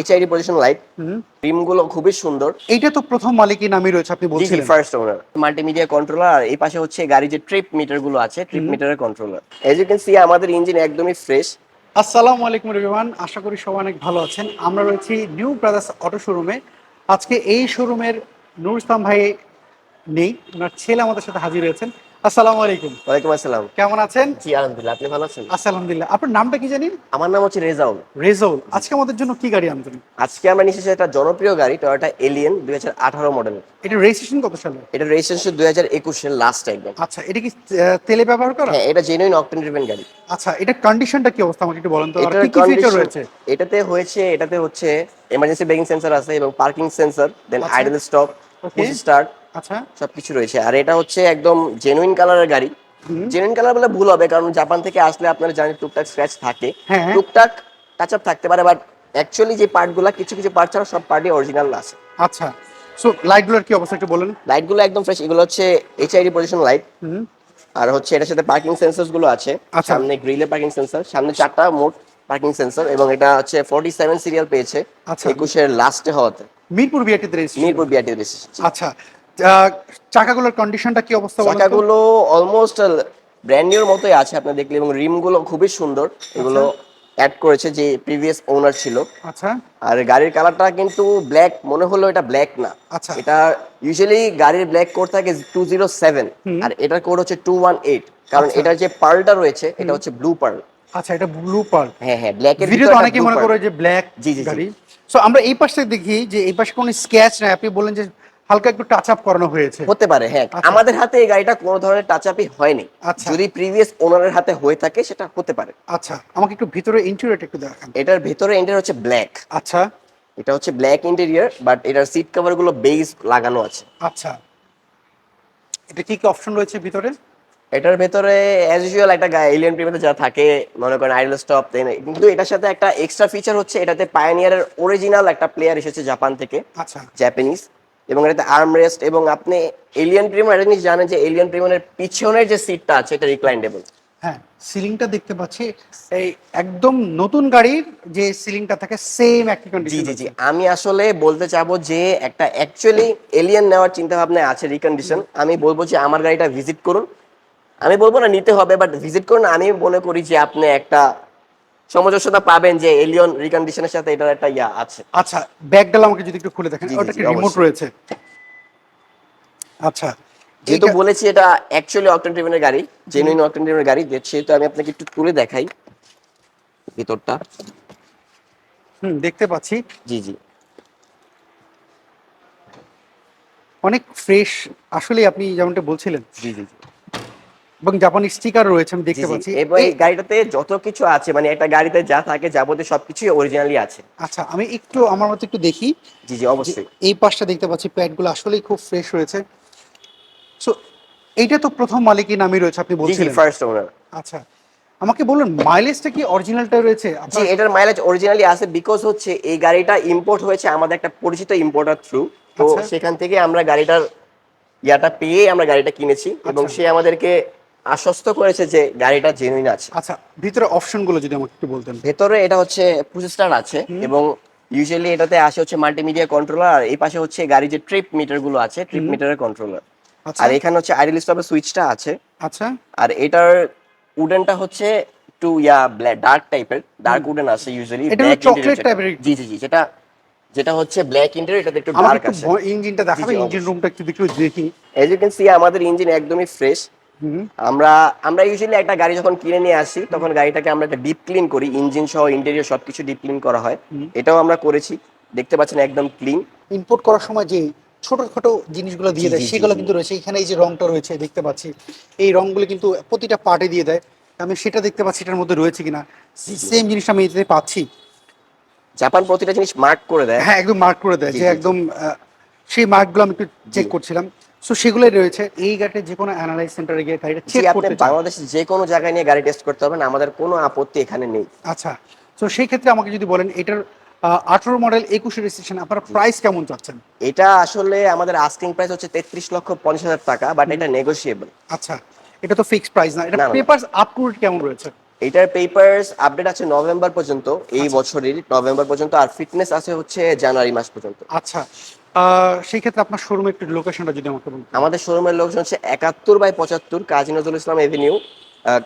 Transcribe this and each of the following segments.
HID position light রিমগুলো খুবই সুন্দর। এইটা তো প্রথম মালিকই নামই রয়েছে আপনি বলছিলেন। ফার্স্ট ওনার মাল্টিমিডিয়া কন্ট্রোলার আর এই পাশে হচ্ছে গাড়ি যে ট্রিপ মিটারগুলো আছে ট্রিপ মিটারের controller as you can see আমাদের ইঞ্জিন একদমই ফ্রেশ আসসালামু আলাইকুম রিমান আশা করি সবাই অনেক ভালো আছেন। আমরা রয়েছি নিউ ব্রাদার্স অটো শোরুমে আজকে এই শোরুমের নুর ইসলাম ভাই নেই ওনার ছেলে আমাদের সাথে হাজির হয়েছেন। আসসালামু আলাইকুম। ওয়ালাইকুম আসসালাম। কেমন আছেন? জি আলহামদুলিল্লাহ আপনি ভালো আছেন? আলহামদুলিল্লাহ। আপনার নামটা কি জানেন? আমার নাম হচ্ছে রেজাউল। রেজৌল আজকে আমাদের জন্য কি গাড়ি আনতেন আজকে আমরা নিয়ে একটা জনপ্রিয় গাড়ি টয়োটা এলিয়ন দুই হাজার আঠারো মডেল এটা রেজিস্ট্রেশন কত সালে? এটা রেজিস্ট্রেশন দুই হাজার একুশের লাস্ট একদম আচ্ছা এটা কি তেলে ব্যবহার করা? হ্যাঁ এটা জেনুইন অকটেন ড্রিভেন গাড়ি। আচ্ছা এটা কন্ডিশনটা কি অবস্থা? আমাকে একটু বলেন তো। আর কি কি ফিচার রয়েছে? এটাতে হয়েছে এটাতে হচ্ছে এমার্জেন্সি ব্রেকিং সেন্সর আছে এবং parking sensor then. Idle stop. Push start আচ্ছা। সবকিছু রয়েছে। আর এটা হচ্ছে একদম জেনুইন কালারের গাড়ি। জেনুইন কালার বলে ভুল হবে কারণ জাপান থেকে আসলে আপনারা জানেন টুকটাক স্ক্র্যাচ থাকে। হ্যাঁ। টুকটাক টাচ আপ থাকতে পারে বাট অ্যাকচুয়ালি যে পার্টগুলো কিছু কিছু পার্ট ছাড়া সব পার্টই অরিজিনাল আছে। আচ্ছা। সো লাইটগুলোর কি অবস্থা একটু বলেন। লাইটগুলো একদম ফ্রেশ এগুলো হচ্ছে এইচআইডি পজিশন লাইট আর হচ্ছে এটার সাথে পার্কিং সেন্সরগুলো আছে। আচ্ছা। সামনে গ্রিলে পার্কিং সেন্সর সামনে চারটা মোট পার্কিং সেন্সর এবং এটা হচ্ছে ফর্টি সেভেন সিরিয়াল পেয়েছে আচ্ছা। একুশের লাস্টে হওয়াতে। মিরপুর রেজিস্ট্রেশন মিরপুর বিআরটি আচ্ছা। চাকাগুলোর কন্ডিশনটা কি অবস্থা বলেন চাকাগুলো অলমোস্ট ব্র্যান্ড নিউর মতোই আছে আপনি দেখলে এবং রিমগুলো খুবই সুন্দর। এগুলো অ্যাড করেছে যে প্রিভিয়াস ওনার ছিল। আচ্ছা। আর গাড়ির কালারটা কিন্তু ব্ল্যাক মনে হলো এটা ব্ল্যাক না। আচ্ছা। এটা ইউজুয়ালি গাড়ির ব্ল্যাক কোড থাকে টু জিরো সেভেন। আর এটার কোড হচ্ছে টু ওয়ান এইট কারণ আচ্ছা। এটার যে পার্লটা রয়েছে এটা হচ্ছে ব্লু পার্ল আচ্ছা এটা ব্লু পার্ল হ্যাঁ হ্যাঁ ব্ল্যাক এর ভিডিওতে অনেকেই মনে করে যে ব্ল্যাক জি, জি। গাড়ি। সো আমরা এই পাশে দেখি যে এই পাশে কোনো স্ক্যাচ নাই। আপনি বললেন যে হালকা একটু টাচ আপ করানো হয়েছে। হতে পারে হ্যাঁ। আচ্ছা। আমাদের হাতে এই গাড়িটা কোনো ধরনের টাচ আপই হয়নি। আচ্ছা। যদি প্রিভিয়াস ওনারের হাতে হয়ে থাকে সেটা হতে পারে। আচ্ছা আমাকে একটু ভিতরে ইন্টেরিয়রটা একটু দেখান। এটার ভেতরে ইন্টেরিয়র হচ্ছে ব্ল্যাক আচ্ছা। এটা হচ্ছে ব্ল্যাক ইন্টেরিয়র বাট এটার সিট কভারগুলো বেজ লাগানো আছে। আচ্ছা। এটা কি কি অপশন রয়েছে ভিতরে? এটার ভেতরে অ্যাজ ইউজুয়াল একটা এলিয়ান প্রিমিয়াতে যা থাকে মনে করেন আইডল স্টপ কিন্তু এটার সাথে একটা এক্সট্রা ফিচার হচ্ছে এটাতে পায়োনিয়ারের অরিজিনাল একটা প্লেয়ার এসেছে জাপান থেকে। আচ্ছা। জাপানিজ এবং এটাতে আর্ম রেস্ট এবং আপনি এলিয়ান প্রিমিয়ার একটা জিনিস জানেন যে এলিয়ান প্রিমিয়ারের পিছনের যে সিটটা আছে এটা রিক্লাইন্ডেবল হ্যাঁ সিলিংটা দেখতে পাচ্ছি। এই একদম নতুন গাড়ির যে সিলিংটা থাকে সেম একই কন্ডিশন জি জি আমি আসলে বলতে চাবো যে একটা অ্যাকচুয়ালি এলিয়ান নেওয়ার চিন্তা ভাবনা আছে রিকন্ডিশন আমি বলব যে আমার গাড়িটা ভিজিট করুন। আমি বলব না নিতে হবে বাট ভিজিট করুন। আমি মনে করি যে আপনি একটা সামঞ্জস্যতা পাবেন যে এলিয়ন রিকন্ডিশনের সাথে এটার একটা ইয়া আছে। আচ্ছা ব্যাগডাল আমাকে যদি একটু খুলে দেখেন। ওটা কি রিমোট রয়েছে? আচ্ছা যেহেতু বলেছি এটা অ্যাকচুয়ালি অকটেন ড্রিভেনের গাড়ি জেনুইন অকটেন ড্রিভেনের গাড়ি সেহেতু আমি আপনাকে একটু তুলে দেখাই ভিতরটা। হুম দেখতে পাচ্ছি। জি জি। অনেক ফ্রেশ আসলে আপনি যেমনটা বলছিলেন। জি জি। এবং জাপানি স্টিকার রয়েছে আমি দেখতে পাচ্ছি। এবং এই গাড়িটাতে যত কিছু আছে মানে একটা গাড়িতে যা থাকে যাবতীয় সবকিছুই অরিজিনালি আছে। আচ্ছা আমি একটু আমার মতো একটু দেখি। জি জি অবশ্যই। এই পাশটা দেখতে পাচ্ছি প্যাডগুলো আসলেই খুব ফ্রেশ রয়েছে। সো এইটা তো প্রথম মালিকই নামই রয়েছে আপনি বলছিলেন। ফার্স্ট ওনার আচ্ছা আমাকে বলুন মাইলেজটা কি অরিজিনালটা রয়েছে? জি এটার মাইলেজ অরিজিনালি আছে বিকজ হচ্ছে এই গাড়িটা ইম্পোর্ট হয়েছে আমাদের একটা পরিচিত ইম্পোর্টার থ্রু তো আচ্ছা। সেখান থেকে আমরা গাড়িটার ইয়াটা পেয়ে আমরা গাড়িটা কিনেছি এবং আচ্ছা। সে আমাদেরকে আশ্বস্ত করেছে যে গাড়িটা জেনুইন আছে। আচ্ছা ভিতরে অপশনগুলো যদি আমাকে একটু বলতেন। ভেতরে এটা হচ্ছে পুশস্টার আছে এবং ইউজুয়ালি এটাতে আসে হচ্ছে মাল্টিমিডিয়া কন্ট্রোলার আর এই পাশে হচ্ছে গাড়ি যে ট্রিপ মিটারগুলো আছে ট্রিপ মিটারের কন্ট্রোলার আর এখানে হচ্ছে আইডল স্টপের সুইচটা আছে। আচ্ছা। আর এটার উডেনটা হচ্ছে একটু ইয়া ব্ল্যাক ডার্ক টাইপের ডার্ক উডেন আছে ইউজুয়ালি এটা chocolate type-এর জি জি জি যেটা যেটা হচ্ছে ব্ল্যাক ইন্টেরিয়র এটাতে একটু ডার্ক আছে। ইঞ্জিনটা দেখাবে ইঞ্জিন। রুমটা একটু দেখি এজ ইউ ক্যান সি আমাদের ইঞ্জিন একদমই ফ্রেশ আমরা আমরা ইউজুয়ালি একটা গাড়ি যখন কিনে নিয়ে আসি তখন গাড়িটাকে আমরা একটা ডিপ ক্লিন করি ইঞ্জিন সহ ইন্টেরিয়র সবকিছু ডিপ ক্লিন করা হয়। এটাও আমরা করেছি দেখতে পাচ্ছেন একদম ক্লিন ইম্পোর্ট করার সময় যে ছোটখাটো জিনিসগুলো দিয়ে দেয় সেগুলো কিন্তু রয়েছে। এখানে এই যে রংটা রয়েছে দেখতে পাচ্ছি। এই রংগুলো কিন্তু প্রতিটা পার্টে দিয়ে দেয়। আমি সেটা দেখতে পাচ্ছি এটার মধ্যে রয়েছে কিনা? সেম জিনিসটা আমি এতে পাচ্ছি। জাপান প্রতিটা জিনিস মার্ক করে দেয়। হ্যাঁ একদম মার্ক করে দেয়। যে। একদম সেই মার্কগুলো আমি একটু চেক করছিলাম। সো সেগুলোই রয়েছে। এই গাড়িতে যে কোনো অ্যানালাইজ সেন্টারে গিয়ে গাড়িটা চেক করতে চান। বাংলাদেশে যে কোনো জায়গায় নিয়ে গাড়ি টেস্ট করতে পারবেন আমাদের কোনো আপত্তি এখানে নেই। আচ্ছা। তো সেই ক্ষেত্রে আমাকে যদি বলেন এটার আঠারো মডেল একুশে রেজিস্ট্রেশন আপনারা প্রাইস কেমন চাচ্ছেন? এটা আসলে আমাদের আস্কিং প্রাইস হচ্ছে তেত্রিশ লক্ষ পঞ্চাশ হাজার টাকা বাট এটা নেগোসিয়েবল আচ্ছা। এটা তো ফিক্সড প্রাইস না। এটা। পেপারস আপ টু কেমন রয়েছে? এইটার পেপারস আপডেট আছে নভেম্বর পর্যন্ত এই বছরের নভেম্বর পর্যন্ত আর ফিটনেস আছে হচ্ছে জানুয়ারি মাস পর্যন্ত। আচ্ছা। সেই ক্ষেত্রে আপনার শোরুমের একটু লোকেশনটা যদি আমাকে বলতেন। আমাদের শোরুমের লোকজন হচ্ছে একাত্তর বাই পঁচাত্তর কাজী নজরুল ইসলাম এভিনিউ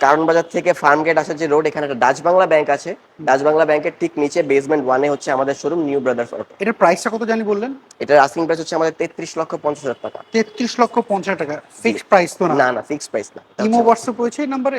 কারণ বাজার থেকে ফার্ম গেট আসার যে রোড এখানে একটা ডাচ বাংলা ব্যাংক আছে। ডাচ বাংলা ব্যাংকের ঠিক নিচে বেসমেন্ট ওয়ানে হচ্ছে আমাদের শোরুম নিউ ব্রাদার্স অটো এটার প্রাইসটা কত জানি বললেন? এটার আস্কিং প্রাইস হচ্ছে আমাদের তেত্রিশ লক্ষ পঞ্চাশ হাজার টাকা। তেত্রিশ লক্ষ পঞ্চাশ টাকা। ফিক্সড প্রাইস তো না? না ফিক্স প্রাইস না। ইমো হোয়াটসঅ্যাপ রয়েছে এই নাম্বারে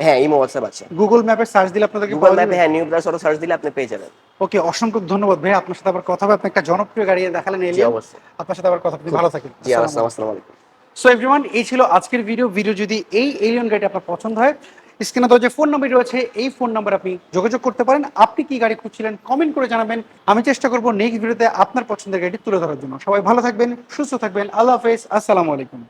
হ্যাঁ ইমো হোয়াটসঅ্যাপ আছে। গুগল ম্যাপে সার্চ দিলে আপনাদেরকে গুগল ম্যাপে হ্যাঁ নিউ ব্রাদার্স অটো সার্চ দিলে আপনি পেয়ে যাবেন। ওকে অসংখ্য ধন্যবাদ ভাই আপনার সাথে আবার কথা হবে। আপনি একটা জনপ্রিয় গাড়ি দেখালেন জি এলিয়ান আপনার সাথে আবার কথা আপনি ভালো থাকেন। জি আসসালামু আলাইকুম। সো এভরিওয়ান এই ছিল আজকের ভিডিও ভিডিও যদি এই এলিয়ন গাড়ি আপনার পছন্দ হয় স্ক্রিনে তো যে ফোন নাম্বার রয়েছে এই ফোন নাম্বার আপনি যোগাযোগ করতে পারেন। আপনি কি গাড়ি খুঁজছিলেন কমেন্ট করে জানাবেন। আমি চেষ্টা করব নেক্সট ভিডিওতে আপনার পছন্দের গাড়ি তুলে ধরার জন্য। সবাই ভালো থাকবেন সুস্থ থাকবেন। আল্লাহ হাফেজ। আসসালামু আলাইকুম।